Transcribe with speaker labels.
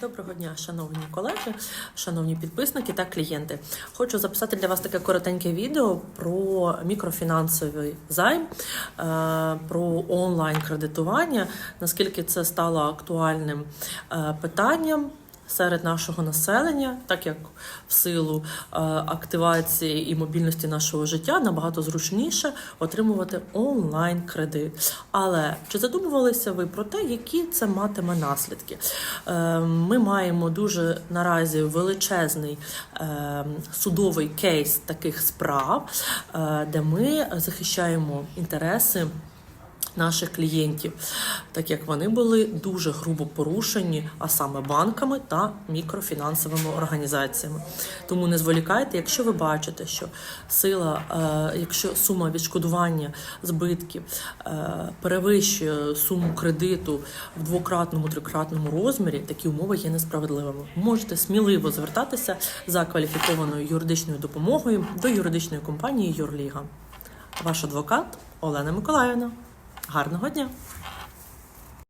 Speaker 1: Доброго дня, шановні колеги, шановні підписники та клієнти. Хочу записати для вас таке коротеньке відео про мікрофінансовий займ, е, про онлайн кредитування, наскільки це стало актуальним е, питанням. Серед нашого населення, так як в силу е, активації і мобільності нашого життя набагато зручніше отримувати онлайн кредит. Але чи задумувалися ви про те, які це матиме наслідки? Е, Ми маємо дуже наразі величезний е, судовий кейс таких справ, де ми захищаємо інтереси наших клієнтів, так як вони були дуже грубо порушені, а саме банками та мікрофінансовими організаціями. Тому не зволікайте, якщо ви бачите, що сила, е, якщо сума відшкодування збитків е, перевищує суму кредиту в двократному трикратному розмірі, такі умови є несправедливими. Можете сміливо звертатися за кваліфікованою юридичною допомогою до юридичної компанії Юрліга. Ваш адвокат Олена Миколаївна. Гарного дня!